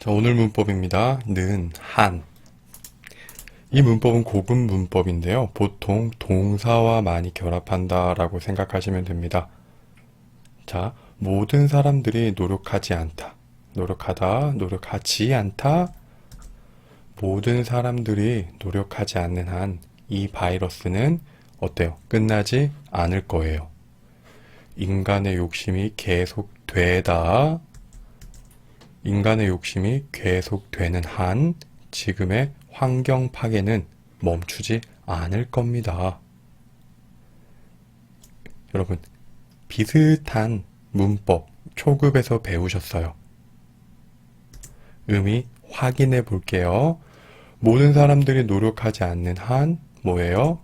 자, 오늘 문법입니다. 는, 한. 이 문법은 고급 문법인데요. 보통 동사와 많이 결합한다라고 생각하시면 됩니다. 자, 모든 사람들이 노력하지 않다. 노력하다, 노력하지 않다. 모든 사람들이 노력하지 않는 한 이 바이러스는 어때요? 끝나지 않을 거예요. 인간의 욕심이 계속되다. 인간의 욕심이 계속되는 한 지금의 환경 파괴는 멈추지 않을 겁니다. 여러분, 비슷한 문법 초급에서 배우셨어요. 의미 확인해 볼게요. 모든 사람들이 노력하지 않는 한 뭐예요?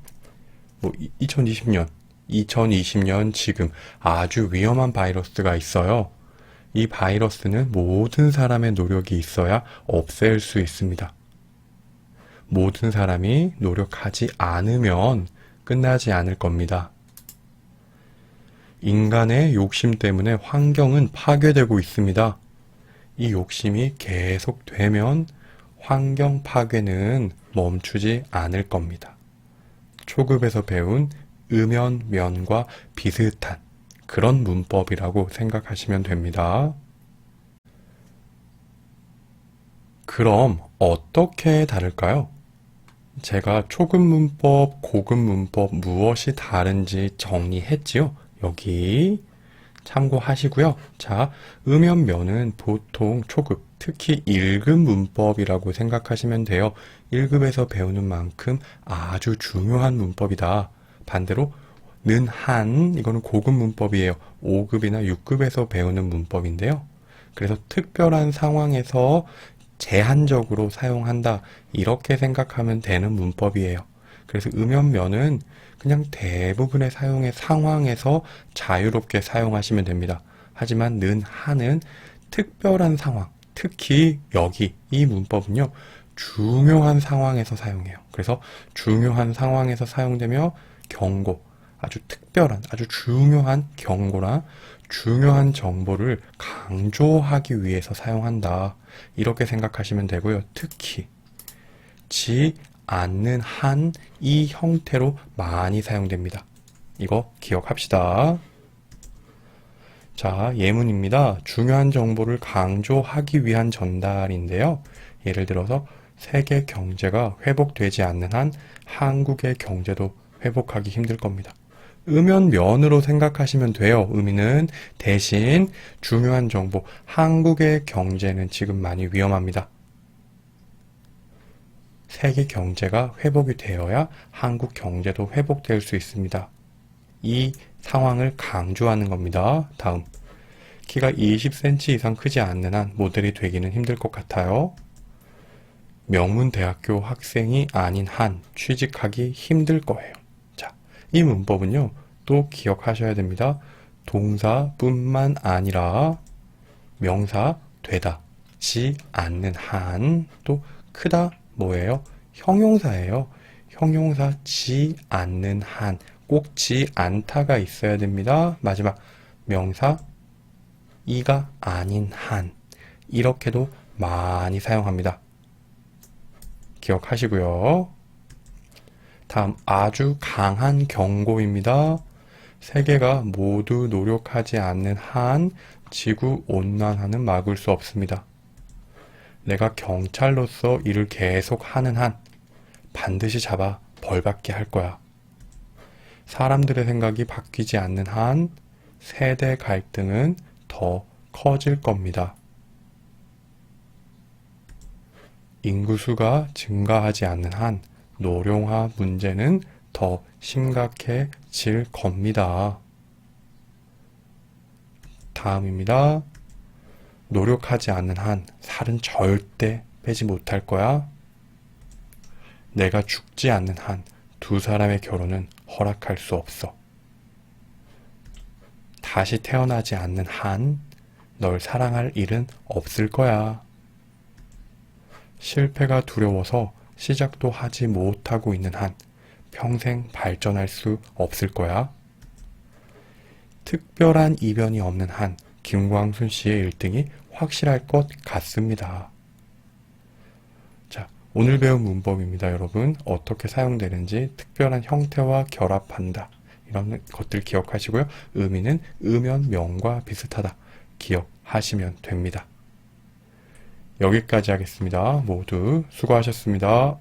뭐 2020년, 2020년 지금 아주 위험한 바이러스가 있어요. 이 바이러스는 모든 사람의 노력이 있어야 없앨 수 있습니다. 모든 사람이 노력하지 않으면 끝나지 않을 겁니다. 인간의 욕심 때문에 환경은 파괴되고 있습니다. 이 욕심이 계속되면 환경 파괴는 멈추지 않을 겁니다. 초급에서 배운 음연면과 비슷한 그런 문법이라고 생각하시면 됩니다. 그럼 어떻게 다를까요? 제가 초급 문법, 고급 문법 무엇이 다른지 정리했지요? 여기 참고하시고요. 자, 음연면은 보통 초급, 특히 1급 문법이라고 생각하시면 돼요. 1급에서 배우는 만큼 아주 중요한 문법이다. 반대로 는 한, 이거는 고급 문법이에요. 5급이나 6급에서 배우는 문법인데요. 그래서 특별한 상황에서 제한적으로 사용한다. 이렇게 생각하면 되는 문법이에요. 그래서 음연면은 그냥 대부분의 사용의 상황에서 자유롭게 사용하시면 됩니다. 하지만 는 한은 특별한 상황, 특히 여기 이 문법은요. 중요한 상황에서 사용해요. 그래서 중요한 상황에서 사용되며 경고, 아주 특별한, 아주 중요한 경고나 중요한 정보를 강조하기 위해서 사용한다. 이렇게 생각하시면 되고요. 특히 지 않는 한 이 형태로 많이 사용됩니다. 이거 기억합시다. 자, 예문입니다. 중요한 정보를 강조하기 위한 전달인데요. 예를 들어서 세계 경제가 회복되지 않는 한 한국의 경제도 회복하기 힘들 겁니다. 음연면으로 생각하시면 돼요. 의미는 대신 중요한 정보, 한국의 경제는 지금 많이 위험합니다. 세계 경제가 회복이 되어야 한국 경제도 회복될 수 있습니다. 이 상황을 강조하는 겁니다. 다음. 키가 20cm 이상 크지 않는 한 모델이 되기는 힘들 것 같아요. 명문대학교 학생이 아닌 한 취직하기 힘들 거예요. 자, 이 문법은요, 또 기억하셔야 됩니다. 동사뿐만 아니라 명사 되다, 지 않는 한, 또 크다, 뭐예요? 형용사예요. 형용사 지 않는 한, 꼭 지 않다가 있어야 됩니다. 마지막 명사 이가 아닌 한, 이렇게도 많이 사용합니다. 기억하시고요. 다음 아주 강한 경고입니다. 세계가 모두 노력하지 않는 한 지구 온난화는 막을 수 없습니다. 내가 경찰로서 일을 계속 하는 한 반드시 잡아 벌받게 할 거야. 사람들의 생각이 바뀌지 않는 한 세대 갈등은 더 커질 겁니다. 인구수가 증가하지 않는 한 노령화 문제는 더 심각해질 겁니다. 다음입니다. 노력하지 않는 한 살은 절대 빼지 못할 거야. 내가 죽지 않는 한 두 사람의 결혼은 허락할 수 없어. 다시 태어나지 않는 한 널 사랑할 일은 없을 거야. 실패가 두려워서 시작도 하지 못하고 있는 한 평생 발전할 수 없을 거야. 특별한 이변이 없는 한 김광순 씨의 1등이 확실할 것 같습니다. 자, 오늘 배운 문법입니다, 여러분. 어떻게 사용되는지 특별한 형태와 결합한다. 이런 것들 기억하시고요. 의미는 음연명과 비슷하다. 기억하시면 됩니다. 여기까지 하겠습니다. 모두 수고하셨습니다.